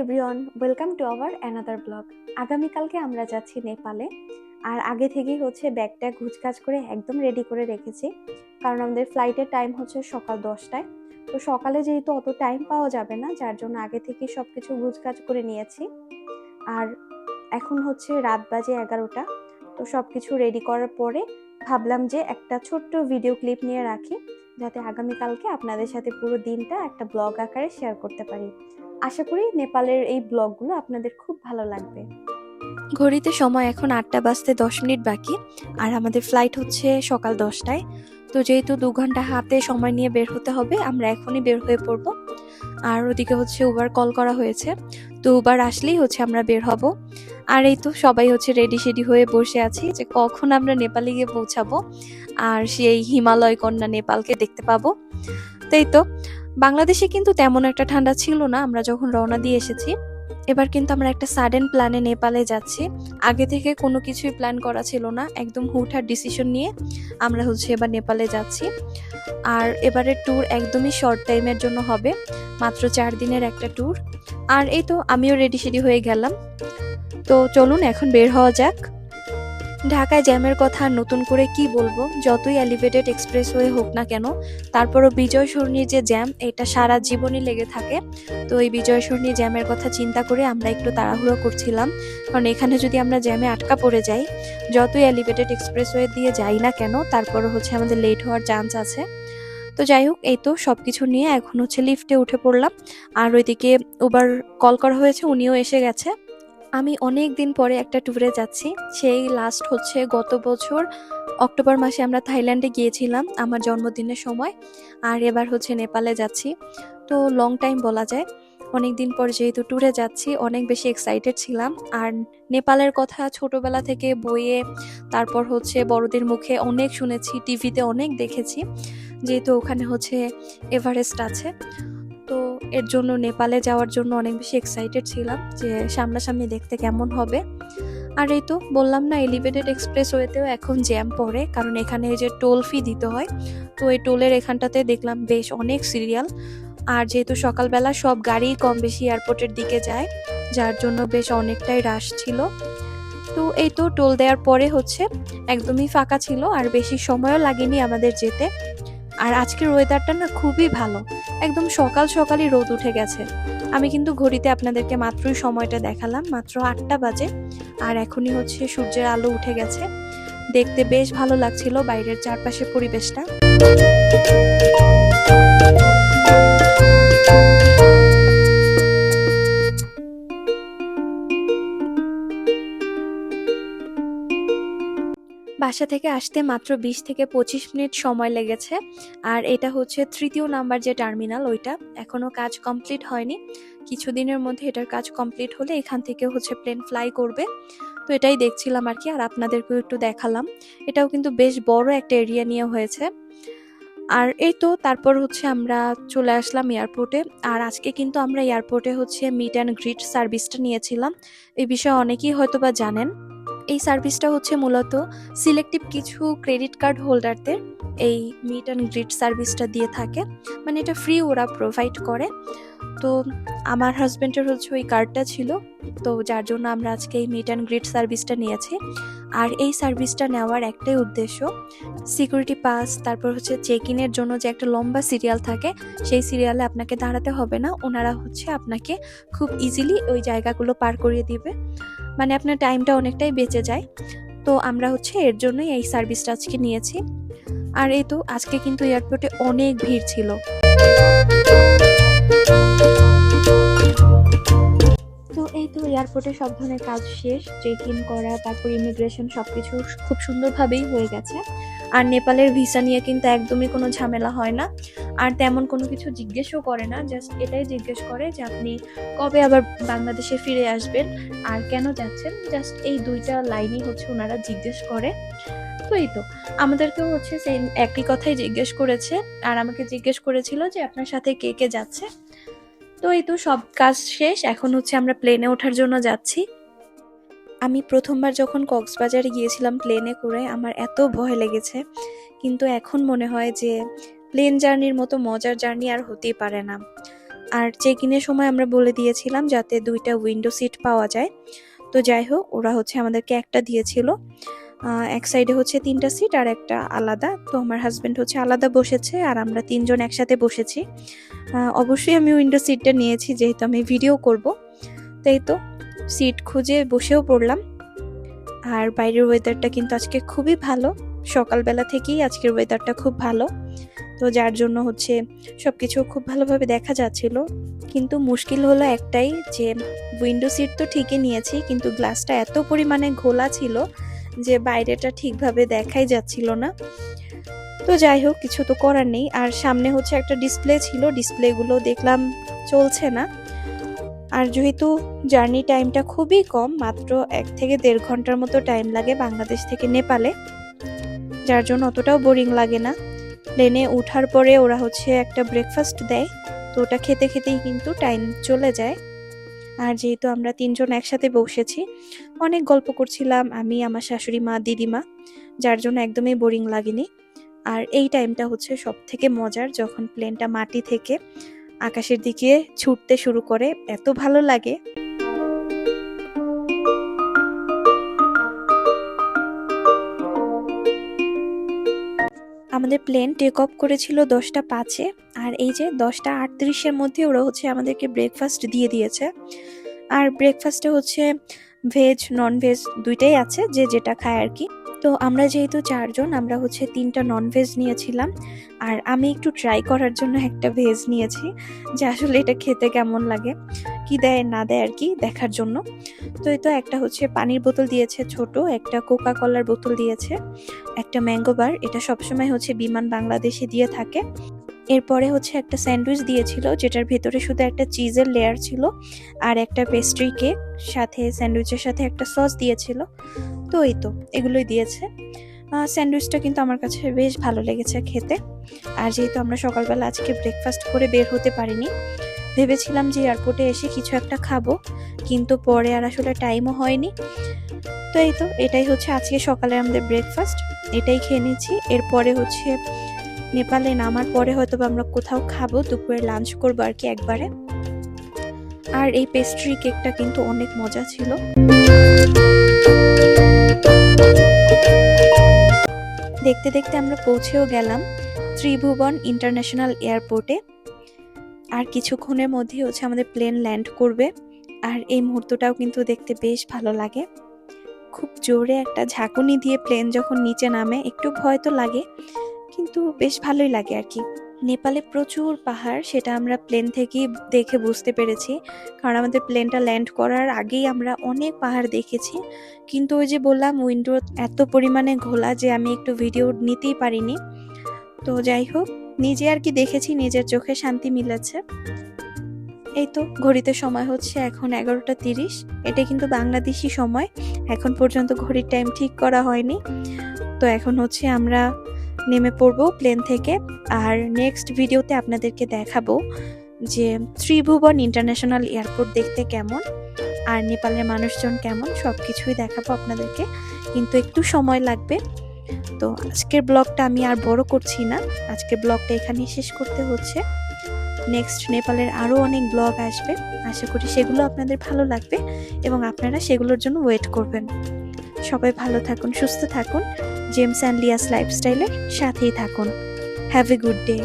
Everyone welcome to our another blog আগামীকালকে আমরা যাচ্ছি নেপালে, আর আগে থেকেই হচ্ছে ব্যাগটা গুছকাজ করে একদম রেডি করে রেখেছি, কারণ আমাদের ফ্লাইটের টাইম হচ্ছে সকাল দশটায়। তো সকালে যেহেতু অত টাইম পাওয়া যাবে না, যার জন্য আগে থেকেই সব কিছু গুছকাজ করে নিয়েছি। আর এখন হচ্ছে রাত বাজে এগারোটা, তো সব কিছু রেডি করার পরে ভাবলাম যে একটা ছোট্ট ভিডিও ক্লিপ নিয়ে রাখি। যাতে আগামীকালকে আপনাদের সাথে পুরো দিনটা একটা ব্লগ আকারে শেয়ার করতে পারি। আশা করি নেপালের এই ব্লগগুলো আপনাদের খুব ভালো লাগবে। ঘড়িতে সময় এখন আটটা বাজতে দশ মিনিট বাকি, আর আমাদের ফ্লাইট হচ্ছে সকাল দশটায়। তো যেহেতু দু ঘণ্টা হাতে সময় নিয়ে বের হতে হবে, আমরা এখনই বের হয়ে পড়ব। আর ওদিকে হচ্ছে উবার কল করা হয়েছে। তো উবার আসলেই হচ্ছে আমরা বের হব। আর এই তো সবাই হচ্ছে রেডি শেডি হয়ে বসে আছি যে কখন আমরা নেপালে গিয়ে পৌঁছাবো আর সেই হিমালয় কন্যা নেপালকে দেখতে পাবো। তাই তো, বাংলাদেশে কিন্তু তেমন একটা ঠান্ডা ছিল না, আমরা যখন রওনা দিয়ে এসেছি, এবার কিন্তু আমরা একটা সাডেন প্ল্যানে নেপালে যাচ্ছি। আগে থেকে কোনো কিছুই প্ল্যান করা ছিল না, একদম হুটহাট ডিসিশন নিয়ে আমরা হচ্ছে এবার নেপালে যাচ্ছি। আর এবারের ট্যুর একদমই শর্ট টাইমের জন্য হবে, মাত্র চার দিনের একটা ট্যুর আর এই তো আমিও রেডি সেডি হয়ে গেলাম। তো চলুন এখন বের হওয়া যাক। ঢাকায় জ্যামের কথা নতুন করে কি বলব? যতই এলিভেটেড এক্সপ্রেসওয়ে হোক না কেন, তারপরও বিজয় সরণির যে জ্যাম, এটা সারা জীবনই লেগে থাকে। তো এই বিজয় সরণি জ্যামের কথা চিন্তা করে আমরা একটু তাড়াহুড়ো করছিলাম। কারণ এখানে যদি আমরা জ্যামে আটকা পড়ে যাই, যতই এলিভেটেড এক্সপ্রেসওয়ে দিয়ে যাই না কেন, তারপরও হচ্ছে আমাদের লেট হওয়ার চান্স আছে। তো যাই হোক, এই তো সব কিছু নিয়ে এখন হচ্ছে লিফটে উঠে পড়লাম। আর ওইদিকে উবার কল করা হয়েছে, উনিও এসে গেছে। আমি অনেক দিন পরে একটা ট্যুরে যাচ্ছি। সেই লাস্ট হচ্ছে গত বছর, অক্টোবর মাসে আমরা থাইল্যান্ডে গিয়েছিলাম আমার জন্মদিনের সময়। আর এবার হচ্ছে নেপালে যাচ্ছি। তো লং টাইম বলা যায়। অনেক দিন পর যেহেতু ট্যুরে যাচ্ছি, অনেক বেশি এক্সাইটেড ছিলাম। আর নেপালের কথা ছোটবেলা থেকে বইয়ে, তারপর হচ্ছে বড়দের মুখে অনেক শুনেছি টিভিতে অনেক দেখেছি। যেহেতু ওখানে হচ্ছে এভারেস্ট আছে। এর জন্য নেপালে যাওয়ার জন্য অনেক বেশি এক্সাইটেড ছিলাম যে সামনাসামনি দেখতে কেমন হবে। আর এই তো বললাম না এলিভেটেড এক্সপ্রেসওয়েতেও এখন জ্যাম পড়ে, কারণ এখানে যে টোল ফি দিতে হয়। তো এই টোলের এখানটাতে দেখলাম বেশ অনেক সিরিয়াল আর যেহেতু সকালবেলা সব গাড়ি কম বেশি এয়ারপোর্টের দিকে যায়, যার জন্য বেশ অনেকটাই রাশ ছিল। তো এই তো টোল দেওয়ার পরে হচ্ছে একদমই ফাঁকা ছিল, আর বেশি সময়ও লাগেনি আমাদের যেতে। আর আজকের ওয়েদারটা না খুবই ভালো। একদম সকাল সকালই রোদ উঠে গেছে। আমি কিন্তু ঘড়িতে আপনাদেরকে মাত্রই সময়টা দেখালাম, মাত্র আটটা বাজে। আর এখনই হচ্ছে সূর্যের আলো উঠে গেছে। দেখতে বেশ ভালো লাগছিল বাইরের চারপাশের পরিবেশটা। বাসা থেকে আসতে মাত্র বিশ থেকে পঁচিশ মিনিট সময় লেগেছে। আর এটা হচ্ছে তৃতীয় নাম্বার যে টার্মিনাল ওইটা। এখনও কাজ কমপ্লিট হয়নি। কিছুদিনের মধ্যে এটার কাজ কমপ্লিট হলে এখান থেকে হচ্ছে প্লেন ফ্লাই করবে। তো এটাই দেখছিলাম আর কি, আর আপনাদেরকেও একটু দেখালাম। এটাও কিন্তু বেশ বড় একটা এরিয়া নিয়ে হয়েছে। আর এই তো তারপর হচ্ছে আমরা চলে আসলাম এয়ারপোর্টে। আর আজকে কিন্তু আমরা এয়ারপোর্টে হচ্ছে মিট অ্যান্ড গ্রিট সার্ভিসটা নিয়েছিলাম। এই বিষয়ে অনেকেই হয়তো বা জানেন। এই সার্ভিসটা হচ্ছে মূলত সিলেক্টিভ কিছু ক্রেডিট কার্ড হোল্ডারদের এই মিট অ্যান্ড গ্রিট সার্ভিসটা দিয়ে থাকে। মানে এটা ফ্রি ওরা প্রোভাইড করে। তো আমার হাজব্যান্ডের হচ্ছে ওই কার্ডটা ছিল। তো যার জন্য আমরা আজকে এই মিট অ্যান্ড গ্রিট সার্ভিসটা নিয়েছি। আর এই সার্ভিসটা নেওয়ার একটাই উদ্দেশ্য সিকিউরিটি পাস তারপর হচ্ছে চেক ইনের জন্য যে একটা লম্বা সিরিয়াল থাকে, সেই সিরিয়ালে আপনাকে দাঁড়াতে হবে না। ওনারা হচ্ছে আপনাকে খুব ইজিলি ওই জায়গাগুলো পার করিয়ে দিবে। মানে আপনার টাইমটা অনেকটাই বেঁচে যায়। তো আমরা হচ্ছে এর জন্যই এই সার্ভিসটা আজকে নিয়েছি। আর এই তো আজকে কিন্তু এয়ারপোর্টে অনেক ভিড় ছিল। তো এই তো এয়ারপোর্টে সব ধরনের কাজ শেষ। চেক ইন করা, তারপর ইমিগ্রেশন সব কিছু খুব সুন্দরভাবেই হয়ে গেছে। আর নেপালের ভিসা নিয়ে কিন্তু একদমই কোনো ঝামেলা হয় না। আর তেমন কোনো কিছু জিজ্ঞেসও করে না জাস্ট এটাই জিজ্ঞেস করে যে আপনি কবে আবার বাংলাদেশে ফিরে আসবেন আর কেন যাচ্ছেন? জাস্ট এই দুইটা লাইনই হচ্ছে ওনারা জিজ্ঞেস করে। তো এই তো, আমাদেরকেও হচ্ছে সেই একই কথাই জিজ্ঞেস করেছে আর আমাকে জিজ্ঞেস করেছিল যে আপনার সাথে কে কে যাচ্ছে। তো এই তো সব কাজ শেষ, এখন হচ্ছে আমরা প্লেনে ওঠার জন্য যাচ্ছি। আমি প্রথমবার যখন কক্সবাজারে গিয়েছিলাম প্লেনে করে, আমার এত ভয় লেগেছে। কিন্তু এখন মনে হয় যে প্লেন জার্নির মতো মজার জার্নি আর হতেই পারে না। আর চেক ইনের সময় আমরা বলে দিয়েছিলাম যাতে দুইটা উইন্ডো সিট পাওয়া যায়। তো যাই হোক, ওরা হচ্ছে আমাদেরকে একটা দিয়েছিল। এক সাইডে হচ্ছে তিনটা সিট আর একটা আলাদা। তো আমার হাজব্যান্ড হচ্ছে আলাদা বসেছে আর আমরা তিনজন একসাথে বসেছি। অবশ্যই আমি উইন্ডো সিটটা নিয়েছি যেহেতু আমি ভিডিও করব। তাই তো, সিট খুঁজে বসেও পড়লাম। আর বাইরের ওয়েদারটা কিন্তু আজকে খুবই ভালো। সকালবেলা থেকেই আজকের ওয়েদারটা খুব ভালো। তো যার জন্য হচ্ছে সব কিছু খুব ভালোভাবে দেখা যাচ্ছিল। কিন্তু মুশকিল হলো একটাই যে উইন্ডো সিট তো ঠিকই নিয়েছি, কিন্তু গ্লাসটা এত পরিমাণে ঘোলা ছিল যে বাইরেটা ঠিকভাবে দেখাই যাচ্ছিল না। তো যাই হোক, কিছু তো করার নেই। আর সামনে হচ্ছে একটা ডিসপ্লে ছিল ডিসপ্লেগুলো দেখলাম চলছে না। আর যেহেতু জার্নি টাইমটা খুবই কম, মাত্র এক থেকে দেড় ঘণ্টার মতো টাইম লাগে বাংলাদেশ থেকে নেপালে, যার জন্য অতটাও বোরিং লাগে না। প্লেনে ওঠার পরে ওরা হচ্ছে একটা ব্রেকফাস্ট দেয়। তো ওটা খেতে খেতেই কিন্তু টাইম চলে যায়। আর যেহেতু আমরা তিনজন একসাথে বসেছি, অনেক গল্প করছিলাম আমি, আমার শাশুড়ি মা, দিদিমা, যার জন্য একদমই বোরিং লাগেনি। আর এই টাইমটা হচ্ছে সব থেকে মজার, যখন প্লেনটা মাটি থেকে আকাশের দিকে ছুটতে শুরু করে, এত ভালো লাগে। আমাদের প্লেন টেক অফ করেছিল দশটা পাঁচে, আর এই যে দশটা আটত্রিশের মধ্যে ওরা হচ্ছে আমাদেরকে ব্রেকফাস্ট দিয়ে দিয়েছে। আর ব্রেকফাস্টে হচ্ছে ভেজ নন ভেজ দুইটাই আছে, যে যেটা খায় আর কি। তো আমরা যেহেতু চারজন, আমরা হচ্ছে তিনটা নন ভেজ নিয়েছিলাম, আর আমি একটু ট্রাই করার জন্য একটা ভেজ নিয়েছি, যে আসলে এটা খেতে কেমন লাগে। কি দেয়, না দেয় আর কি দেখার জন্য। তো এই তো একটা হচ্ছে পানির বোতল দিয়েছে ছোট, একটা কোকা কলার বোতল দিয়েছে, একটা ম্যাঙ্গো বার। এটা সবসময় হচ্ছে বিমান বাংলাদেশে দিয়ে থাকে। এরপরে হচ্ছে একটা স্যান্ডউইচ দিয়েছিল, যেটার ভেতরে শুধু একটা চিজের লেয়ার ছিল আর একটা পেস্ট্রি কেক সাথে স্যান্ডউইচের সাথে একটা সস দিয়েছিল। তো এই তো, এগুলোই দিয়েছে। স্যান্ডউইচটা কিন্তু আমার কাছে বেশ ভালো লেগেছে খেতে। আর যেহেতু আমরা সকালবেলা আজকে ব্রেকফাস্ট করে বের হতে পারিনি ভেবেছিলাম যে এয়ারপোর্টে এসে কিছু একটা খাব, কিন্তু পরে আর আসলে টাইমও হয়নি। তো এই তো, এটাই হচ্ছে আজকে সকালে আমাদের ব্রেকফাস্ট এটাই খেয়ে নিচ্ছি এরপরে হচ্ছে নেপালে নামার পরে হয়তো আমরা কোথাও খাব, দুপুরে লাঞ্চ করব আর কি একবারে। আর এই পেস্ট্রি কেকটা কিন্তু অনেক মজা ছিল। দেখতে দেখতে আমরা পৌঁছেও গেলাম ত্রিভুবন ইন্টারন্যাশনাল এয়ারপোর্টে আর কিছুক্ষণের মধ্যে হচ্ছে আমাদের প্লেন ল্যান্ড করবে। আর এই মুহূর্তটাও কিন্তু দেখতে বেশ ভালো লাগে। খুব জোরে একটা ঝাঁকুনি দিয়ে প্লেন যখন নিচে নামে, একটু ভয় তো লাগে, কিন্তু বেশ ভালোই লাগে আর কি। নেপালে প্রচুর পাহাড়, সেটা আমরা প্লেন থেকেই দেখে বুঝতে পেরেছি। কারণ আমাদের প্লেনটা ল্যান্ড করার আগেই আমরা অনেক পাহাড় দেখেছি। কিন্তু ওই যে বললাম উইন্ডো এত পরিমাণে ঘোলা যে আমি একটু ভিডিও নিতেই পারিনি। তো যাই হোক নিজে আর কি দেখেছি, নিজের চোখে শান্তি মিলেছে। এই তো, ঘড়িতে সময় হচ্ছে এখন এগারোটা তিরিশ। এটা কিন্তু বাংলাদেশি সময়। এখন পর্যন্ত ঘড়ির টাইম ঠিক করা হয়নি। তো এখন হচ্ছে আমরা নেমে পড়ব প্লেন থেকে। আর নেক্সট ভিডিওতে আপনাদেরকে দেখাবো যে ত্রিভুবন ইন্টারন্যাশনাল এয়ারপোর্ট দেখতে কেমন, আর নেপালের মানুষজন কেমন সব কিছুই দেখাবো আপনাদেরকে। কিন্তু একটু সময় লাগবে। তো আজকের ব্লগটা আমি আর বড় করছি না। আজকের ব্লগটা এখানেই শেষ করতে হচ্ছে। নেক্সট নেপালের আরও অনেক ব্লগ আসবে। আশা করি সেগুলো আপনাদের ভালো লাগবে এবং আপনারা সেগুলোর জন্য ওয়েট করবেন। সবাই ভালো থাকুন, সুস্থ থাকুন। জেমস অ্যান্ড লিয়াস লাইফস্টাইলের সাথেই থাকুন। Have a good day